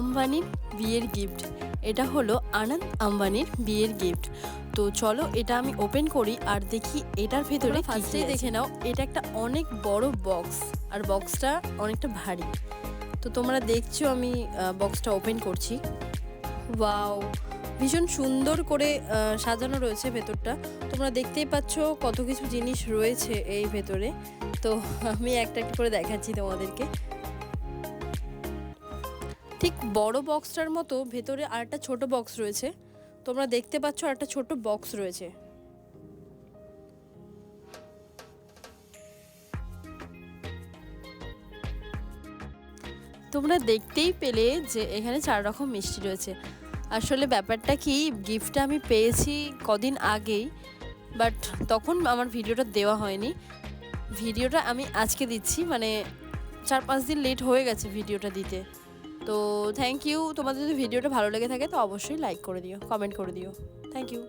আম্বানির বিয়ের গিফট এটা হলো আনন্দ আম্বানির বিয়ের গিফট তো চলো এটা আমি ওপেন করি আর দেখি এটার ভেতরে ফার্স্টেই দেখে নাও এটা একটা অনেক বড় বক্স আর বক্সটা অনেকটা ভারী। তো তোমরা দেখছ আমি বক্সটা ওপেন করছি। ওয়াও ভীষণ সুন্দর করে সাজানো রয়েছে ভেতরটা। তোমরা দেখতেই পাচ্ছ কত কিছু জিনিস রয়েছে এই ভেতরে। তো আমি একটা একটা করে দেখাচ্ছি তোমাদেরকে। ঠিক বড় বক্সটার মতো ভেতরে আর একটা ছোট বক্স রয়েছে। তোমরা দেখতে পাচ্ছ আর একটা ছোট বক্স রয়েছে। তোমরা দেখতেই পেলে যে এখানে চার রকম মিষ্টি রয়েছে। আসলে ব্যাপারটা কি গিফটটা আমি পেয়েছি কদিন আগেই বাট তখন আমার ভিডিওটা দেওয়া হয়নি। ভিডিওটা আমি আজকে দিচ্ছি মানে চার পাঁচ দিন লেট হয়ে গেছে ভিডিওটা দিতে। তো থ্যাংক ইউ তোমাদের যদি ভিডিওটা ভালো লেগে থাকে, তো অবশ্যই লাইক করে দিও কমেন্ট করে দিও। Thank you